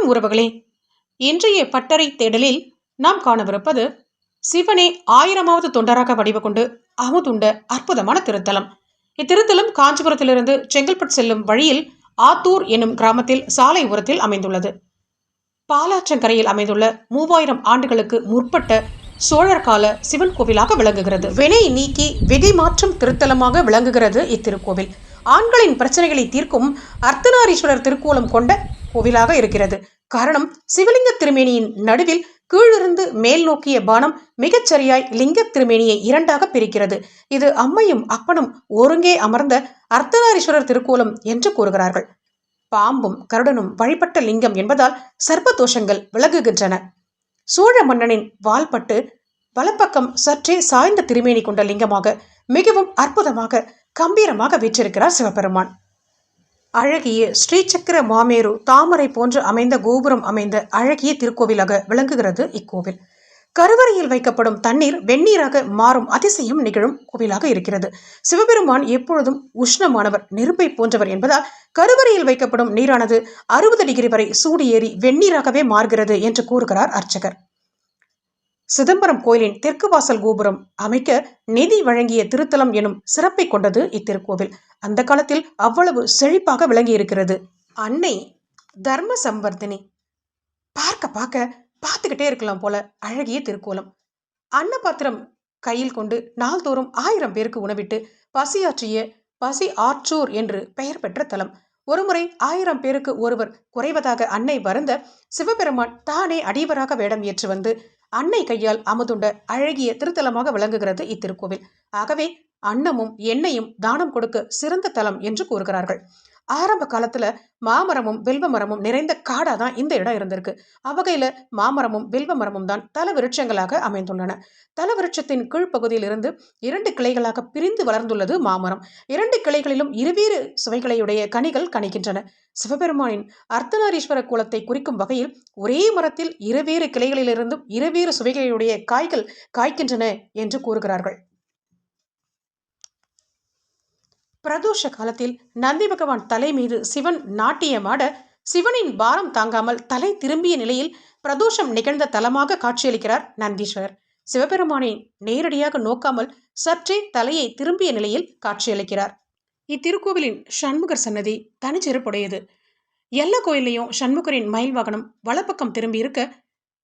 வணக்கம் உறவுகளே. இன்றைய பட்டறை தேடலில் நாம் காணவிருப்பது சிவனே ஆயிரமாவது தொண்டராக வடிவு கொண்டு அமுதுண்ட அற்புதமான திருத்தலம். இத்திருத்தலம் காஞ்சிபுரத்திலிருந்து செங்கல்பட்டு செல்லும் வழியில் ஆத்தூர் என்னும் கிராமத்தில் சாலை உரத்தில் அமைந்துள்ளது. பாலாற்றங்கரையில் அமைந்துள்ள மூவாயிரம் ஆண்டுகளுக்கு முற்பட்ட சோழர் கால சிவன் கோவிலாக விளங்குகிறது. வினை நீக்கி விதை மாற்றும் திருத்தலமாக விளங்குகிறது இத்திருக்கோவில். ஆண்களின் பிரச்சனைகளை தீர்க்கும் அர்த்தநாரீஸ்வரர் திருக்கோலம் கொண்ட கோவிலாக இருக்கிறது. காரணம் சிவலிங்க திருமேனியின் நடுவில் கீழிருந்து மேல் நோக்கிய பானம் மிகச்சரியாய் லிங்க திருமேனியை இரண்டாக பிரிக்கிறது. இது அம்மையும் அப்பனும் ஒருங்கே அமர்ந்த அர்த்தநாரீஸ்வரர் திருக்கோலம் என்று கூறுகிறார்கள். பாம்பும் கருடனும் வழிபட்ட லிங்கம் என்பதால் சர்ப்ப தோஷங்கள் விலகுகின்றன. சோழ மன்னனின் வால்பட்டு வலப்பக்கம் சற்றே சாய்ந்த திருமேனி கொண்ட லிங்கமாக மிகவும் அற்புதமாக கம்பீரமாக வீற்றிருக்கிறார் சிவபெருமான். அழகிய ஸ்ரீசக்கர மாமேரு தாமரை போன்று அமைந்த கோபுரம் அமைந்த அழகிய திருக்கோவிலாக விளங்குகிறது இக்கோவில். கருவறையில் வைக்கப்படும் தண்ணீர் வெந்நீராக மாறும் அதிசயம் நிகழும் கோவிலாக இருக்கிறது. சிவபெருமான் எப்பொழுதும் உஷ்ணமானவர் நெருப்பை போன்றவர் என்பதால் கருவறையில் வைக்கப்படும் நீரானது அறுபது டிகிரி வரை சூடு ஏறி வெந்நீராகவே மாறுகிறது என்று கூறுகிறார் அர்ச்சகர். சிதம்பரம் கோயிலின் தெற்கு வாசல் கோபுரம் அமைக்க நிதி வழங்கிய திருத்தலம் எனும் சிறப்பை கொண்டது இத்திருக்கோவில். அந்த காலத்தில் அவ்வளவு செழிப்பாக விளங்கி இருக்கிறது அன்னை தர்ம சம்வர்த்தினி பார்க்க பார்க்க பார்த்துக்கிட்டே இருக்கலாம் போல அழகிய திருக்கோலம். அன்னபாத்திரம் கையில் கொண்டு நாள்தோறும் ஆயிரம் பேருக்கு உணவிட்டு பசியாற்றிய பசி ஆற்றூர் என்று பெயர் பெற்ற தலம். ஒருமுறை ஆயிரம் பேருக்கு ஒருவர் குறைவதாக அன்னை வருந்த சிவபெருமான் தானே அடிவராக வேடம் ஏற்று வந்து அன்னை கையால் அமுதுண்ட அழகிய திருத்தலமாக விளங்குகிறது இத்திருக்கோவில். ஆகவே அன்னமும் எண்ணெயும் தானம் கொடுக்க சிறந்த தலம் என்று கூறுகிறார்கள். ஆரம்ப காலத்துல மாமரமும் வில்வ மரமும் நிறைந்த காடா தான் இந்த இடம் இருந்திருக்கு. அவ்வகையில மாமரமும் வில்வ மரமும் தான் தல விருட்சங்களாக அமைந்துள்ளன. தல விருட்சத்தின் கீழ்ப்பகுதியில் இருந்து இரண்டு கிளைகளாக பிரிந்து வளர்ந்துள்ளது மாமரம். இரண்டு கிளைகளிலும் இருவேறு சுவைகளையுடைய கனிகள் கணிக்கின்றன சிவபெருமானின் அர்த்தநாரீஸ்வர குலத்தை குறிக்கும் வகையில் ஒரே மரத்தில் இருவேறு கிளைகளிலிருந்தும் இருவேறு சுவைகளையுடைய காய்கள் காய்க்கின்றன என்று கூறுகிறார்கள். பிரதோஷ காலத்தில் நந்தி பகவான் தலை மீது சிவன் நாட்டியமாட சிவனின் பாரம் தாங்காமல் தலை திரும்பிய நிலையில் பிரதோஷம் நிகழ்ந்த தலமாக காட்சியளிக்கிறார் நந்தீஸ்வரர். சிவபெருமானை நேரடியாக நோக்காமல் சற்றே தலையை திரும்பிய நிலையில் காட்சியளிக்கிறார். இத்திருக்கோவிலின் சண்முகர் சன்னதி தனிச்சிறப்புடையது. எல்லா கோயிலையும் சண்முகரின் மயில் வாகனம் வலப்பக்கம் திரும்பி இருக்க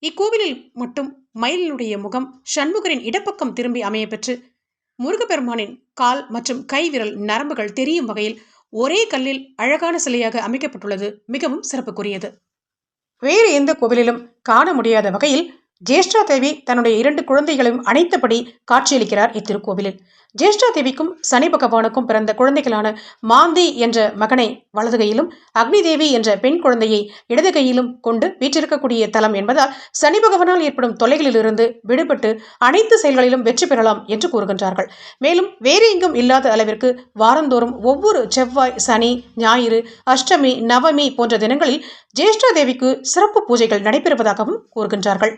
இக்கோவிலில் மட்டும் மயிலினுடைய முகம் சண்முகரின் இடப்பக்கம் திரும்பி அமைய பெற்று முருகப்பெருமானின் கால் மற்றும் கை விரல் நரம்புகள் தெரியும் வகையில் ஒரே கல்லில் அழகான சிலையாக அமைக்கப்பட்டுள்ளது. மிகவும் சிறப்புக்குரியது. வேறு எந்த கோவிலிலும் காண முடியாத வகையில் ஜேஷ்டா தேவி தன்னுடைய இரண்டு குழந்தைகளையும் அனைத்தபடி காட்சியளிக்கிறார் இத்திருக்கோவிலில். ஜேஷ்டா தேவிக்கும் சனி பகவானுக்கும் பிறந்த குழந்தைகளான மாந்தி என்ற மகனை வலது கையிலும் அக்னி தேவி என்ற பெண் குழந்தையை இடது கையிலும் கொண்டு வீற்றிருக்கக்கூடிய தலம் என்பதால் சனி பகவானால் ஏற்படும் தொலைகளிலிருந்து விடுபட்டு அனைத்து செயல்களிலும் வெற்றி பெறலாம் என்று கூறுகின்றார்கள். மேலும் வேறு எங்கும் இல்லாத அளவிற்கு வாரந்தோறும் ஒவ்வொரு செவ்வாய் சனி ஞாயிறு அஷ்டமி நவமி போன்ற தினங்களில் ஜேஷ்டா தேவிக்கு சிறப்பு பூஜைகள் நடைபெறுவதாகவும் கூறுகின்றார்கள்.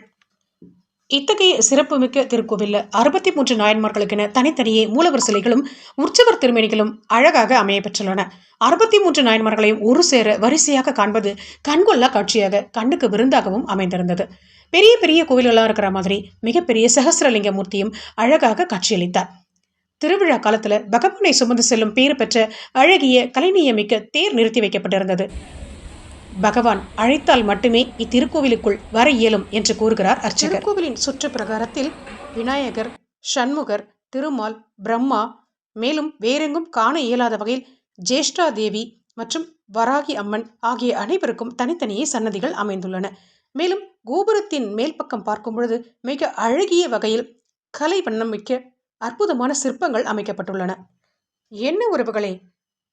இத்தகைய சிறப்புமிக்க திருக்கோவிலில் அறுபத்தி மூன்று நாயன்மார்களுக்கென தனித்தனியே மூலவர் சிலைகளும் உற்சவர் திருமேனிகளும் அழகாக அமைய பெற்றுள்ளன அறுபத்தி மூன்று நாயன்மார்களையும் ஒரு சேர வரிசையாக காண்பது கண்கொள்ளா காட்சியாக கண்ணுக்கு விருந்தாகவும் அமைந்திருந்தது. பெரிய பெரிய கோவில்களாக இருக்கிற மாதிரி மிகப்பெரிய சகசிரலிங்க மூர்த்தியும் அழகாக காட்சியளித்தார். திருவிழா காலத்துல பகவானை சுமந்து செல்லும் பேறு பெற்ற அழகிய கலைநீயமிக்க தேர் நிறுத்தி வைக்கப்பட்டிருந்தது. பகவான் அழைத்தால் மட்டுமே இத்திருக்கோவிலுக்குள் வர இயலும் என்று கூறுகிறார் அர்ச்சகர். திருக்கோவிலின் சுற்று பிரகாரத்தில் விநாயகர் சண்முகர் திருமால் பிரம்மா மேலும் வேறெங்கும் காண இயலாத வகையில் ஜேஷ்டா தேவி மற்றும் வராகி அம்மன் ஆகிய அனைவருக்கும் தனித்தனியே சன்னதிகள் அமைந்துள்ளன. மேலும் கோபுரத்தின் மேல் பக்கம் பார்க்கும் பொழுது மிக அழகிய வகையில் கலை வண்ணம் மிக்க அற்புதமான சிற்பங்கள் அமைக்கப்பட்டுள்ளன. என்ன உறவுகளே?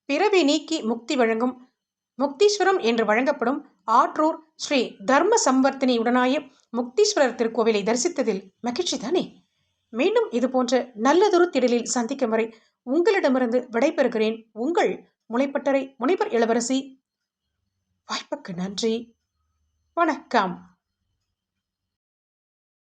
பிறவி நீக்கி முக்தி வழங்கும் முக்தீஸ்வரம் என்று வழங்கப்படும் ஆற்றூர் ஸ்ரீ தர்ம சம்பர்த்தினியுடனாய முக்தீஸ்வரர் திருக்கோவிலை தரிசித்ததில் மகிழ்ச்சி தானே மீண்டும் இதுபோன்ற நல்லதொரு திடலில் சந்திக்கும் வரை உங்களிடமிருந்து விடைபெறுகிறேன். உங்கள் முளைப்பட்டறை முனைவர் இளவரசி. வாய்ப்புக்கு நன்றி. வணக்கம்.